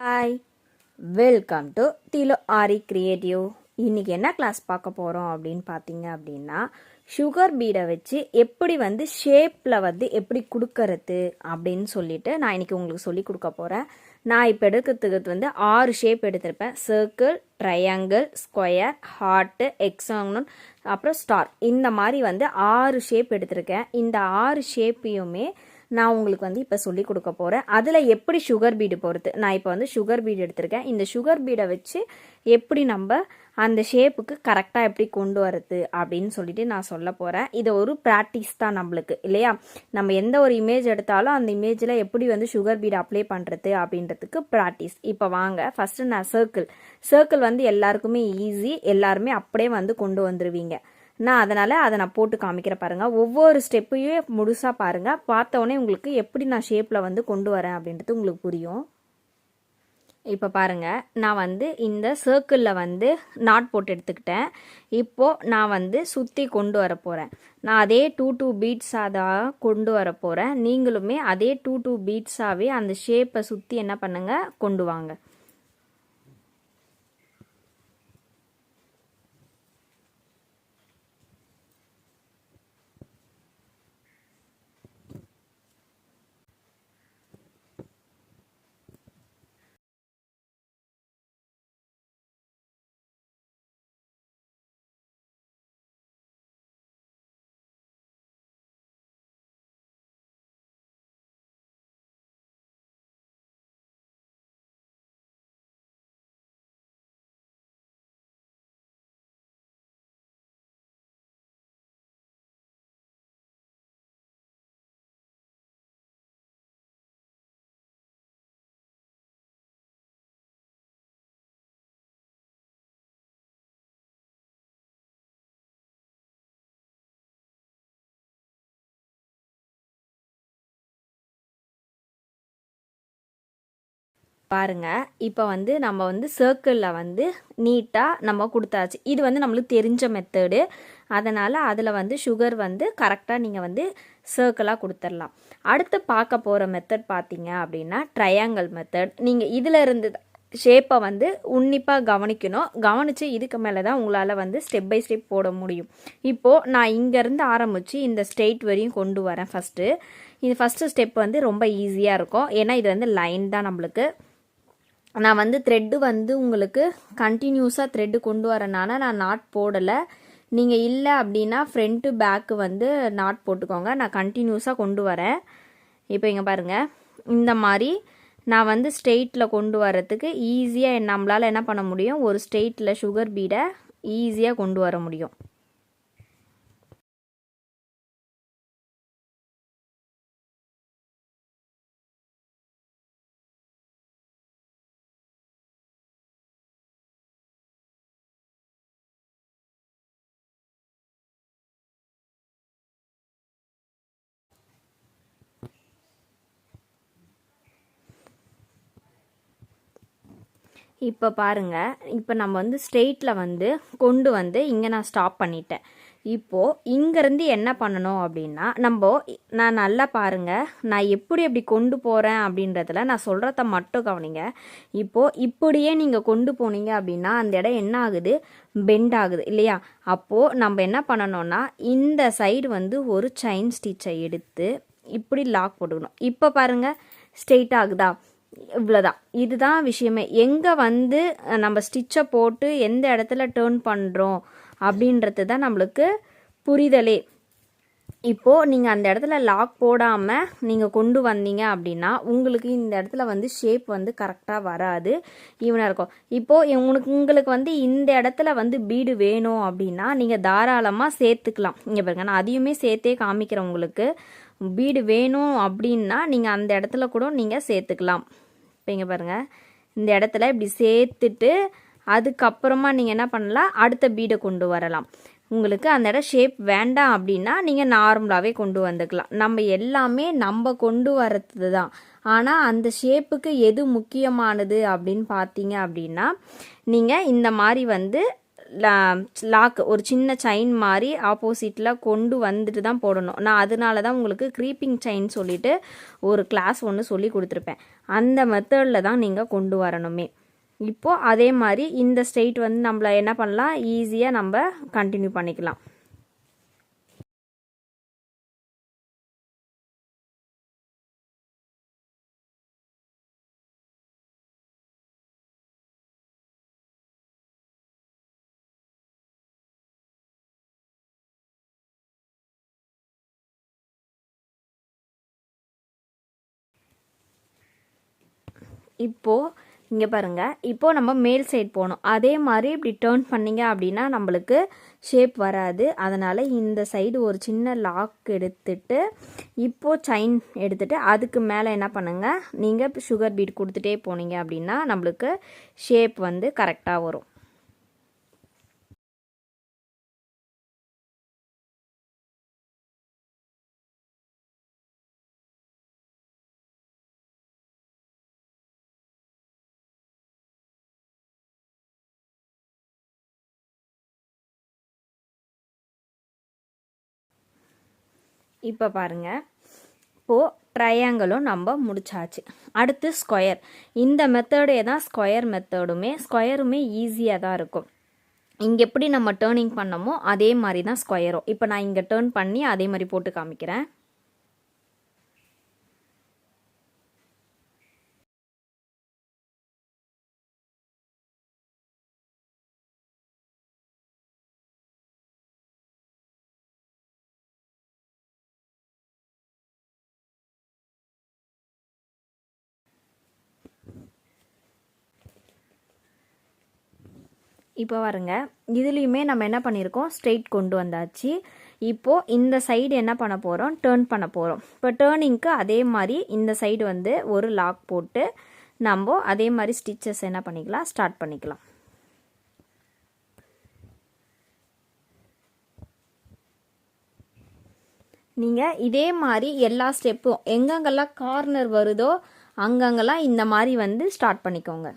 Hi welcome to Thilo Aari creative இன்றைக்கி என்ன class பார்க்க போகிறோம் அப்படின்னு பார்த்தீங்க அப்படின்னா சுகர் பீடை வச்சு எப்படி வந்து ஷேப்பில் வந்து எப்படி கொடுக்கறது அப்படின்னு சொல்லிட்டு நான் இன்னைக்கு உங்களுக்கு சொல்லி கொடுக்க போகிறேன் நான் இப்போ எடுக்கிறதுக்கு வந்து ஆறு shape எடுத்திருப்பேன். Circle triangle square heart hexagon அப்புறம் ஸ்டார் இந்த மாதிரி வந்து ஆறு ஷேப் எடுத்திருக்கேன். இந்த ஆறு ஷேப்பையுமே நான் உங்களுக்கு வந்து இப்போ சொல்லி கொடுக்க போகிறேன் அதில் எப்படி சுகர் பீடு பொறுத்து நான் இப்போ வந்து சுகர் பீடு எடுத்திருக்கேன். இந்த சுகர் பீடை வச்சு எப்படி நம்ம அந்த ஷேப்புக்கு கரெக்டாக எப்படி கொண்டு வரது அப்படின்னு சொல்லிட்டு நான் சொல்ல போகிறேன் இது ஒரு ப்ராக்டிஸ் தான் நம்மளுக்கு இல்லையா? நம்ம எந்த ஒரு இமேஜ் எடுத்தாலும் அந்த இமேஜில் எப்படி வந்து சுகர் பீடு அப்ளை பண்ணுறது அப்படின்றதுக்கு ப்ராக்டிஸ் இப்போ வாங்க ஃபஸ்ட்டு நான் சர்க்கிள் சர்க்கிள் வந்து எல்லாருக்குமே ஈஸி எல்லாருமே அப்படியே வந்து கொண்டு வந்துடுவீங்க நான் அதனால் அதை நான் போட்டு காமிக்கிறேன் பாருங்கள் ஒவ்வொரு ஸ்டெப்பையும் முழுசாக பாருங்கள் பார்த்தோன்னே உங்களுக்கு எப்படி நான் ஷேப்பில் வந்து கொண்டு வரேன் அப்படின்றது உங்களுக்கு புரியும். இப்போ பாருங்கள் நான் வந்து இந்த சர்க்கிளில் வந்து நாட் போட்டு எடுத்துக்கிட்டேன். இப்போது நான் வந்து சுற்றி கொண்டு வர போகிறேன் நான் அதே டூ டூ பீட்ஸாக தான் கொண்டு வர போகிறேன் நீங்களுமே அதே டூ டூ பீட்ஸாகவே அந்த ஷேப்பை சுற்றி என்ன பண்ணுங்கள் கொண்டு வாங்க. பாருங்க இப்போ வந்து நம்ம வந்து சர்க்கிளில் வந்து நீட்டாக நம்ம கொடுத்தாச்சு. இது வந்து நம்மளுக்கு தெரிஞ்ச மெத்தடு அதனால் அதில் வந்து சுகர் வந்து கரெக்டாக நீங்கள் வந்து சர்க்கிளாக கொடுத்துடலாம். அடுத்து பார்க்க போகிற மெத்தட் பார்த்தீங்க அப்படின்னா ட்ரையாங்கிள் மெத்தட் நீங்கள் இதில் இருந்து ஷேப்பை வந்து உன்னிப்பாக கவனிக்கணும். கவனித்து இதுக்கு மேலே தான் உங்களால் வந்து ஸ்டெப் பை ஸ்டெப் போட முடியும். இப்போது நான் இங்கேருந்து ஆரம்பித்து இந்த ஸ்ட்ரெயிட் வரையும் கொண்டு வரேன் ஃபஸ்ட்டு இது ஃபஸ்ட்டு ஸ்டெப் வந்து ரொம்ப ஈஸியாக இருக்கும். ஏன்னா இது வந்து லைன் தான் நம்மளுக்கு. நான் வந்து த்ரெட்டு வந்து உங்களுக்கு கண்டினியூஸாக த்ரெட்டு கொண்டு வரனால நான் நாட் போடலை. நீங்கள் இல்லை அப்படின்னா ஃப்ரண்ட்டு பேக்கு வந்து நாட் போட்டுக்கோங்க. நான் கண்டினியூஸாக கொண்டு வரேன். இப்போ இங்கே பாருங்கள் இந்த மாதிரி நான் வந்து ஸ்ட்ரெயிட்டில் கொண்டு வரத்துக்கு ஈஸியாக நம்மளால் என்ன பண்ண முடியும்? ஒரு ஸ்ட்ரெயிட்டில் சுகர் பீடை ஈஸியாக கொண்டு வர முடியும். இப்போ பாருங்கள் இப்போ நம்ம வந்து ஸ்ட்ரெயிட்டில் வந்து கொண்டு வந்து இங்கே நான் ஸ்டாப் பண்ணிட்டேன். இப்போது இங்கேருந்து என்ன பண்ணணும் அப்படின்னா நம்ம நான் நல்லா பாருங்கள் நான் எப்படி எப்படி கொண்டு போகிறேன் அப்படின்றதில் நான் சொல்கிறத மட்டும் கவனிங்க. இப்போது இப்படியே நீங்கள் கொண்டு போனீங்க அப்படின்னா அந்த இடம் என்ன ஆகுது? பெண்ட் ஆகுது இல்லையா? அப்போது நம்ம என்ன பண்ணணும்னா இந்த சைடு வந்து ஒரு செயின் ஸ்டிச்சை எடுத்து இப்படி லாக் போட்டுக்கணும். இப்போ பாருங்கள் ஸ்ட்ரெயிட் ஆகுதா? இவ்வளோதான் இதுதான் விஷயமே. எங்கே வந்து நம்ம ஸ்டிச்சை போட்டு எந்த இடத்துல டேர்ன் பண்ணுறோம் அப்படின்றது தான் நம்மளுக்கு புரிதலே. இப்போது நீங்கள் அந்த இடத்துல லாக் போடாமல் நீங்கள் கொண்டு வந்தீங்க அப்படின்னா உங்களுக்கு இந்த இடத்துல வந்து ஷேப் வந்து கரெக்டாக வராது. ஈவனாக இருக்கும். இப்போது உங்களுக்கு உங்களுக்கு வந்து இந்த இடத்துல வந்து பீடு வேணும் அப்படின்னா நீங்கள் தாராளமாக சேர்த்துக்கலாம். இங்கே பாருங்க நான் அதையுமே சேர்த்தே காமிக்கிறேன் உங்களுக்கு. பீடு வேணும் அப்படின்னா நீங்கள் அந்த இடத்துல கூட நீங்கள் சேர்த்துக்கலாம். இப்போ இங்கே பாருங்கள் இந்த இடத்துல இப்படி சேர்த்துட்டு அதுக்கப்புறமா நீங்கள் என்ன பண்ணலாம்? அடுத்த பீடை கொண்டு வரலாம். உங்களுக்கு அந்த இடம் ஷேப் வேண்டாம் அப்படின்னா நீங்கள் நார்மலாகவே கொண்டு வந்துக்கலாம். நம்ம எல்லாமே நம்ம கொண்டு வரது தான். ஆனால் அந்த ஷேப்புக்கு எது முக்கியமானது அப்படின்னு பார்த்தீங்க அப்படின்னா நீங்கள் இந்த மாதிரி வந்து லாக் ஒரு சின்ன செயின் மாதிரி ஆப்போசிட்டில் கொண்டு வந்துட்டு தான் போடணும். நான் அதனால தான் உங்களுக்கு க்ரீப்பிங் செயின் சொல்லிட்டு ஒரு கிளாஸ் ஒன்று சொல்லி கொடுத்துருப்பேன். அந்த மெத்தடில் தான் நீங்கள் கொண்டு வரணுமே. இப்போது அதே மாதிரி இந்த ஸ்டெயிட் வந்து நம்மள என்ன பண்ணலாம்? ஈஸியாக நம்ம கண்டினியூ பண்ணிக்கலாம். இப்போது இங்கே பாருங்கள் இப்போது நம்ம மேல் சைடு போகணும். அதே மாதிரி இப்படி டேர்ன் பண்ணீங்க அப்படின்னா நம்மளுக்கு ஷேப் வராது. அதனால் இந்த சைடு ஒரு சின்ன லாக் எடுத்துட்டு இப்போது செயின் எடுத்துகிட்டு அதுக்கு மேலே என்ன பண்ணுங்கள் நீங்கள் சுகர் பீட் கொடுத்துட்டே போனீங்க அப்படின்னா நம்மளுக்கு ஷேப் வந்து கரெக்டாக வரும். இப்போ பாருங்கள் இப்போது ட்ரையாங்கிளும் நம்ம முடிச்சாச்சு. அடுத்து ஸ்கொயர் இந்த மெத்தடே தான் ஸ்கொயர் மெத்தடுமே ஸ்கொயருமே ஈஸியாக தான் இருக்கும். இங்கே எப்படி நம்ம டேர்னிங் பண்ணமோ அதே மாதிரி தான் ஸ்கொயரும் இப்போ நான் இங்கே டேர்ன் பண்ணி அதே மாதிரி போட்டு காமிக்கிறேன். இப்போ வருங்க. இதுலேயுமே நம்ம என்ன பண்ணியிருக்கோம் ஸ்ட்ரெயிட் கொண்டு வந்தாச்சு. இப்போது இந்த சைடு என்ன பண்ண போகிறோம் டேர்ன் பண்ண போகிறோம் இப்போ டேர்னிங்க்கு அதே மாதிரி இந்த சைடு வந்து ஒரு லாக் போட்டு நம்ம அதே மாதிரி ஸ்டிச்சஸ் என்ன பண்ணிக்கலாம்? ஸ்டார்ட் பண்ணிக்கலாம். நீங்கள் இதே மாதிரி எல்லா ஸ்டெப்பும் எங்கெங்கெல்லாம் கார்னர் வருதோ அங்கங்கெல்லாம் இந்த மாதிரி வந்து ஸ்டார்ட் பண்ணிக்கோங்க.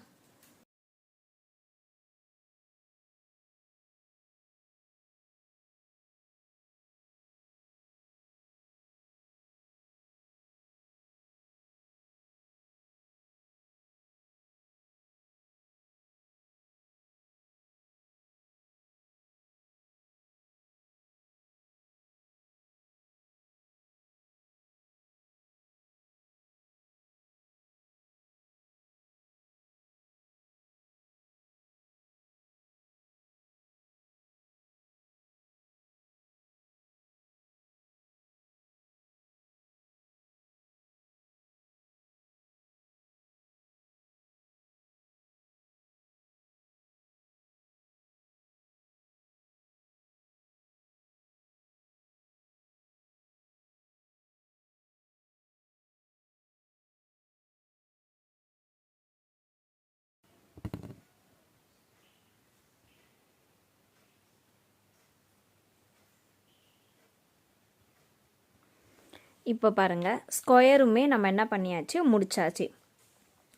இப்போ பாருங்கள் ஸ்கொயருமே நம்ம என்ன பண்ணியாச்சு? முடிச்சாச்சு.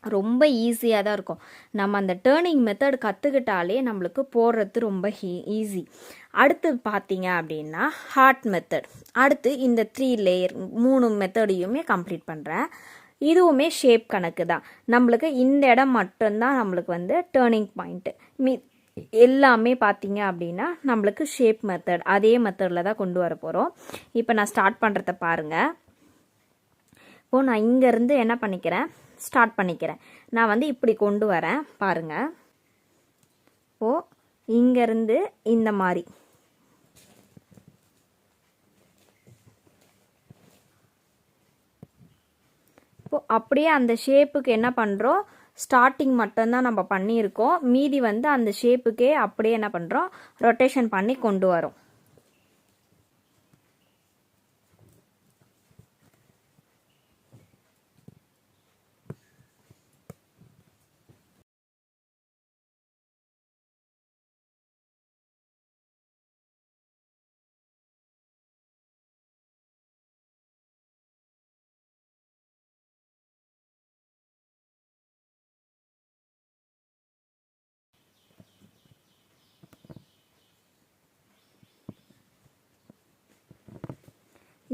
ரொம்ப ஈஸியாக தான் இருக்கும். நம்ம அந்த டேர்னிங் மெத்தட் கற்றுக்கிட்டாலே நம்மளுக்கு போடுறது ரொம்ப ஹீ ஈஸி அடுத்து பார்த்தீங்க அப்படின்னா ஹார்ட் மெத்தட் அடுத்து இந்த த்ரீ லேயர் மூணு மெத்தடையுமே கம்ப்ளீட் பண்ணுறேன் இதுவுமே ஷேப் கணக்கு தான். நம்மளுக்கு இந்த இடம் மட்டும்தான் நம்மளுக்கு வந்து டேர்னிங் பாயிண்ட்டு மீ எல்லாமே பார்த்தீங்க அப்படின்னா நம்மளுக்கு ஷேப் மெத்தட் அதே மெத்தடில் தான் கொண்டு வர போகிறோம் இப்போ நான் ஸ்டார்ட் பண்ணுறத பாருங்கள் இப்போது நான் இங்கேருந்து என்ன பண்ணிக்கிறேன்? ஸ்டார்ட் பண்ணிக்கிறேன். நான் வந்து இப்படி கொண்டு வரேன். பாருங்கள் இப்போது இங்கேருந்து இந்த மாதிரி. இப்போ அப்படியே அந்த ஷேப்புக்கு என்ன பண்ணுறோம் ஸ்டார்டிங் மட்டும்தான் நம்ம பண்ணியிருக்கோம். மீதி வந்து அந்த ஷேப்புக்கே அப்படியே என்ன பண்ணுறோம் ரொட்டேஷன் பண்ணி கொண்டு வரோம்.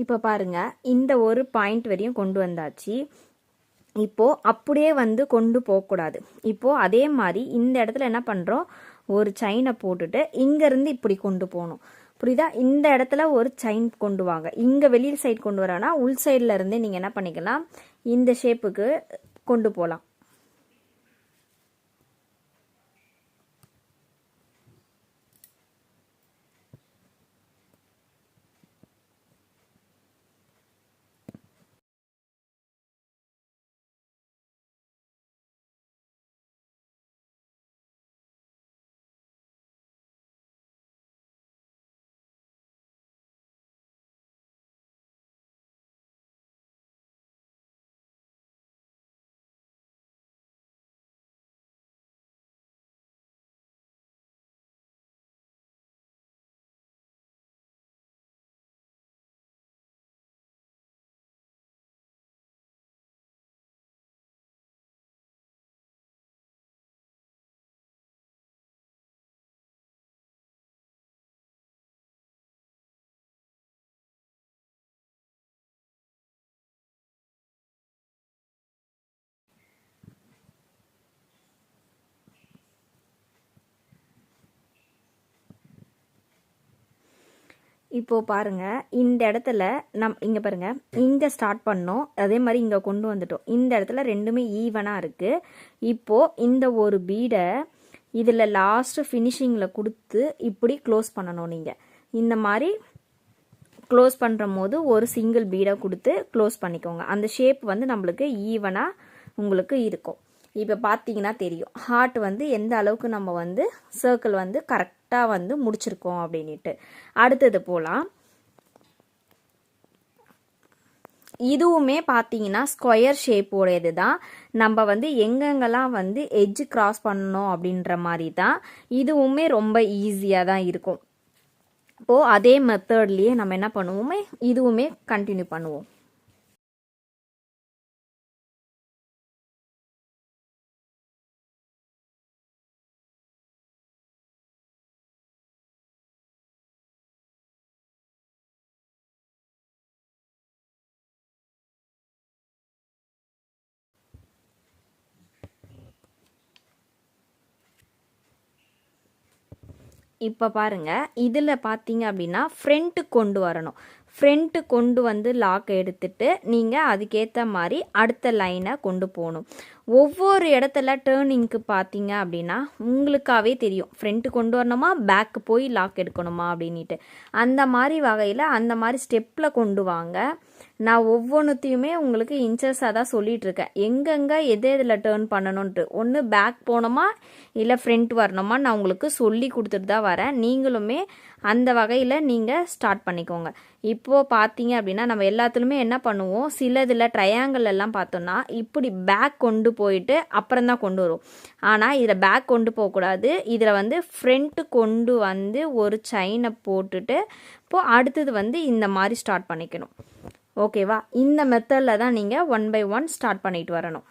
இப்போ பாருங்க இந்த ஒரு பாயிண்ட் வரையும் கொண்டு வந்தாச்சு. இப்போ அப்படியே வந்து கொண்டு போகக்கூடாது. இப்போ அதே மாதிரி இந்த இடத்துல என்ன பண்ணுறோம் ஒரு செயினை போட்டுட்டு இங்கேருந்து இப்படி கொண்டு போகணும். புரியுதா? இந்த இடத்துல ஒரு செயின் கொண்டு வாங்க. இங்கே வெளியில் சைடு கொண்டு வரனா உள் சைடில் இருந்து நீங்கள் என்ன பண்ணிக்கலாம்? இந்த ஷேப்புக்கு கொண்டு போகலாம். இப்போ பாருங்க இந்த இடத்துல நம் இங்க பாருங்க இங்க ஸ்டார்ட் பண்ணோம் அதே மாதிரி இங்க கொண்டு வந்துட்டோம். இந்த இடத்துல ரெண்டுமே ஈவனா இருக்கு. இப்போ இந்த ஒரு பீடை இதுல லாஸ்ட் ஃபினிஷிங்கில் கொடுத்து இப்படி க்ளோஸ் பண்ணணும் நீங்க. இந்த மாதிரி க்ளோஸ் பண்ணுற போது ஒரு சிங்கிள் பீடை கொடுத்து க்ளோஸ் பண்ணிக்கோங்க. அந்த ஷேப் வந்து நம்மளுக்கு ஈவனாக உங்களுக்கு இருக்கும். இப்போ பார்த்தீங்கன்னா தெரியும். ஹார்ட் வந்து எந்த அளவுக்கு நம்ம வந்து சர்க்கிள் வந்து கரெக்டாக வந்து முடிச்சிருக்கோம் அப்படின்ட்டு அடுத்தது போகலாம் இதுவுமே பார்த்தீங்கன்னா ஸ்கொயர் ஷேப்போடையது தான் நம்ம வந்து எங்கெங்கெல்லாம் வந்து எஜ்ஜு கிராஸ் பண்ணணும் அப்படின்ற மாதிரி தான் இதுவுமே ரொம்ப ஈஸியாக தான் இருக்கும். இப்போது அதே மெத்தட்லேயே நம்ம என்ன பண்ணுவோமே இதுவுமே கண்டினியூ பண்ணுவோம். இப்போ பாருங்க இதில் பார்த்தீங்க அப்படின்னா ஃப்ரண்ட்டு கொண்டு வரணும். ஃப்ரண்ட்டு கொண்டு வந்து லாக் எடுத்துட்டு நீங்கள் அதுக்கேற்ற மாதிரி அடுத்த லைனை கொண்டு போகணும். ஒவ்வொரு இடத்துல டேர்னிங்க்கு பார்த்தீங்க அப்படின்னா உங்களுக்காகவே தெரியும். ஃப்ரண்ட்டு கொண்டு வரணுமா பேக்கு போய் லாக் எடுக்கணுமா அப்படின்ட்டு அந்த மாதிரி வகையில் அந்த மாதிரி ஸ்டெப்பில் கொண்டு வாங்க. நான் ஒவ்வொன்றுத்தையுமே உங்களுக்கு இன்ச்சஸாக தான் சொல்லிட்டு இருக்கேன் எங்கெங்கே எது இதில் டேர்ன் பண்ணணுன்ட்டு ஒன்று பேக் போனோமா இல்லை ஃப்ரண்ட் வரணுமா நான் உங்களுக்கு சொல்லி கொடுத்துட்டு தான் வரேன். நீங்களுமே அந்த வகையில் நீங்கள் ஸ்டார்ட் பண்ணிக்கோங்க. இப்போது பார்த்தீங்க அப்படின்னா நம்ம எல்லாத்துலேயுமே என்ன பண்ணுவோம்? சில இதில் ட்ரையாங்கிள் எல்லாம் பார்த்தோம்னா இப்படி பேக் கொண்டு போயிட்டு அப்புறம் தான் கொண்டு வரும். ஆனால் இதில் பேக் கொண்டு போகக்கூடாது. இதில் வந்து ஃப்ரண்ட்டு கொண்டு வந்து ஒரு செயினை போட்டுட்டு அப்போது அடுத்தது வந்து இந்த மாதிரி ஸ்டார்ட் பண்ணிக்கணும். ஓகேவா இந்த மெத்தடில் தான் நீங்கள் ஒன் பை ஒன் ஸ்டார்ட் பண்ணிட்டு வரணும்.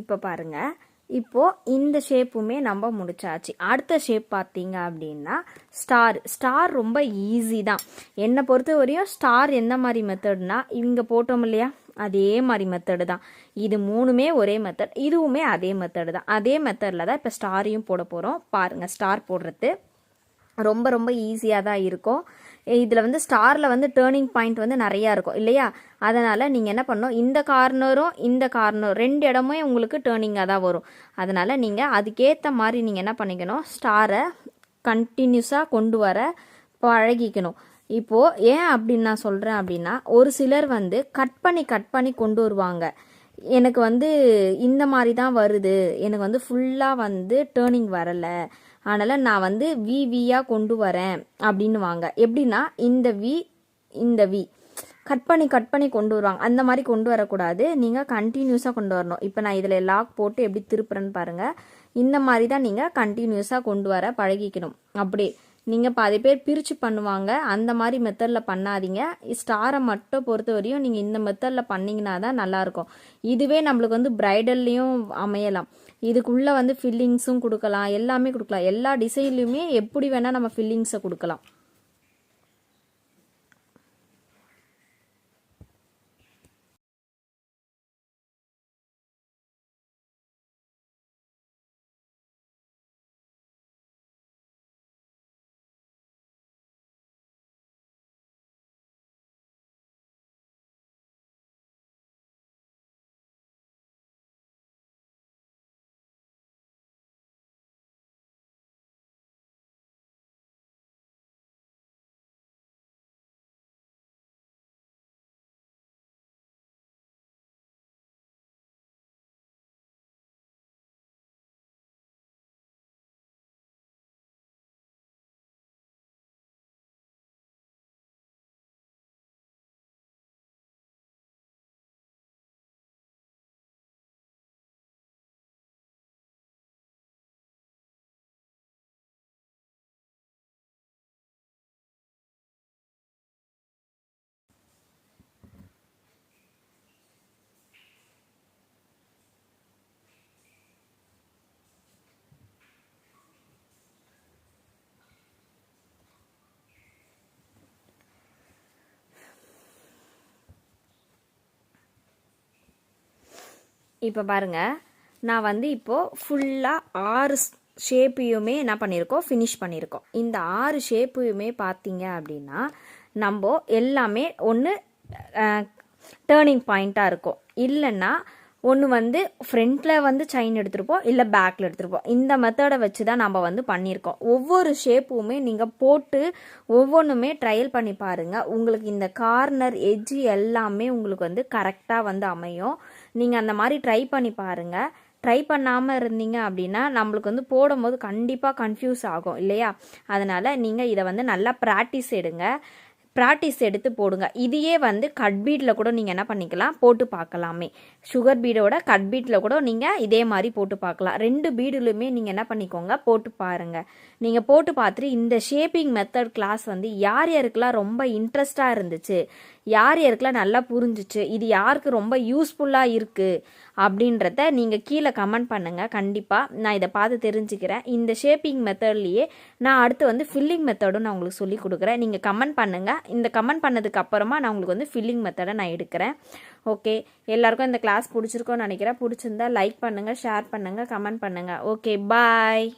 இப்போ பாருங்கள் இப்போது இந்த ஷேப்புமே நம்ம முடிச்சாச்சு. அடுத்த ஷேப் பார்த்தீங்க அப்படின்னா ஸ்டார் ஸ்டார் ரொம்ப ஈஸி தான். என்னை பொறுத்த வரையும் ஸ்டார் எந்த மாதிரி மெத்தட்னா இவங்க போட்டோம் இல்லையா? அதே மாதிரி மெத்தடு தான். இது மூணுமே ஒரே மெத்தட் இதுவுமே அதே மெத்தடு தான். அதே மெத்தடில் தான் இப்போ ஸ்டாரையும் போட போகிறோம் பாருங்கள் ஸ்டார் போடுறது ரொம்ப ரொம்ப ஈஸியாக தான் இருக்கும். இதில் வந்து ஸ்டாரில் வந்து டேர்னிங் பாயிண்ட் வந்து நிறையா இருக்கும் இல்லையா? அதனால் நீங்கள் என்ன பண்ணணும்? இந்த கார்னரும் இந்த கார்னர் ரெண்டு இடமும் உங்களுக்கு டேர்னிங்காக தான் வரும். அதனால் நீங்கள் அதுக்கேற்ற மாதிரி நீங்கள் என்ன பண்ணிக்கணும்? ஸ்டாரை கண்டினியூஸாக கொண்டு வர பழகிக்கணும். இப்போது ஏன் அப்படின்னு நான் சொல்கிறேன் அப்படின்னா ஒரு சிலர் வந்து கட் பண்ணி கட் பண்ணி கொண்டு வருவாங்க. எனக்கு வந்து இந்த மாதிரி தான் வருது. எனக்கு வந்து ஃபுல்லாக வந்து டேர்னிங் வரலை. அதனால் நான் வந்து வி வியாக கொண்டு வரேன் அப்படின்னு வாங்க எப்படின்னா இந்த வி இந்த வி கட் பண்ணி கட் பண்ணி கொண்டு வருவாங்க. அந்த மாதிரி கொண்டு வரக்கூடாது. நீங்கள் கண்டினியூஸாக கொண்டு வரணும். இப்போ நான் இதில் லாக் போட்டு எப்படி திருப்புறேன்னு பாருங்கள் இந்த மாதிரி தான் நீங்கள் கண்டினியூஸாக கொண்டு வர பழகிக்கணும். அப்படி. நீங்கள் பாதி பேர் பிரித்து பண்ணுவாங்க. அந்த மாதிரி மெத்தடில் பண்ணாதீங்க. ஸ்டாரை மட்டும் பொறுத்த வரையும் நீங்கள் இந்த மெத்தடில் பண்ணிங்கன்னா தான் நல்லாயிருக்கும் இதுவே நம்மளுக்கு வந்து ப்ரைடல்லையும் அமையலாம். இதுக்குள்ளே வந்து ஃபில்லிங்ஸும் கொடுக்கலாம். எல்லாமே கொடுக்கலாம். எல்லா டிசைன்லையுமே எப்படி வேணால் நம்ம ஃபில்லிங்ஸை கொடுக்கலாம். இப்போ பாருங்க. நான் வந்து இப்போது ஃபுல்லாக ஆறு ஷேப்பையுமே என்ன பண்ணியிருக்கோம் ஃபினிஷ் பண்ணியிருக்கோம் இந்த ஆறு ஷேப்பையுமே பார்த்தீங்க அப்படின்னா நம்ம எல்லாமே ஒன்று டேர்னிங் பாயிண்ட்டாக இருக்கும். இல்லைன்னா ஒன்று வந்து ஃப்ரண்ட்டில் வந்து செயின் எடுத்திருப்போம் இல்லை பேக்கில் எடுத்திருப்போம். இந்த மெத்தடை வச்சு தான் நம்ம வந்து பண்ணியிருக்கோம் ஒவ்வொரு ஷேப்புமே நீங்கள் போட்டு ஒவ்வொன்றுமே ட்ரையல் பண்ணி பாருங்கள் உங்களுக்கு இந்த கார்னர் எஜ்ஜி எல்லாமே உங்களுக்கு வந்து கரெக்டாக வந்து அமையும். நீங்கள் அந்த மாதிரி ட்ரை பண்ணி பாருங்கள் ட்ரை பண்ணாமல் இருந்தீங்க அப்படின்னா நம்மளுக்கு வந்து போடும்போது கண்டிப்பாக கன்ஃபியூஸ் ஆகும் இல்லையா? அதனால் நீங்கள் இதை வந்து நல்லா ப்ராக்டிஸ் எடுங்க. ப்ராக்டிஸ் எடுத்து போடுங்க. இதையே வந்து கட் பீட்டில் கூட நீங்கள் என்ன பண்ணிக்கலாம்? போட்டு பார்க்கலாமே. சுகர் பீடோட கட் பீட்டில் கூட நீங்கள் இதே மாதிரி போட்டு பார்க்கலாம். ரெண்டு பீடுலுமே நீங்கள் என்ன பண்ணிக்கோங்க? போட்டு பாருங்கள் நீங்கள் போட்டு பார்த்துட்டு இந்த ஷேப்பிங் மெத்தட் கிளாஸ் வந்து யார் யாருக்கெல்லாம் ரொம்ப இன்ட்ரெஸ்டாக இருந்துச்சு? யார் யாருக்கெல்லாம் நல்லா புரிஞ்சிச்சு இது யாருக்கு ரொம்ப யூஸ்ஃபுல்லாக இருக்குது அப்படின்றத நீங்கள் கீழே கமெண்ட் பண்ணுங்கள் கண்டிப்பாக நான் இதை பார்த்து தெரிஞ்சுக்கிறேன். இந்த ஷேப்பிங் மெத்தட்லேயே நான் அடுத்து வந்து ஃபில்லிங் மெத்தடும் நான் உங்களுக்கு சொல்லி கொடுக்குறேன். நீங்கள் கமெண்ட் பண்ணுங்கள் இந்த கமெண்ட் பண்ணதுக்கு அப்புறமா நான் உங்களுக்கு வந்து ஃபில்லிங் மெத்தடை நான் எடுக்கிறேன். ஓகே எல்லாருக்கும் இந்த கிளாஸ் பிடிச்சிருக்கோன்னு நினைக்கிறேன். பிடிச்சிருந்தா லைக் பண்ணுங்கள் ஷேர் பண்ணுங்கள் கமெண்ட் பண்ணுங்கள் ஓகே பாய்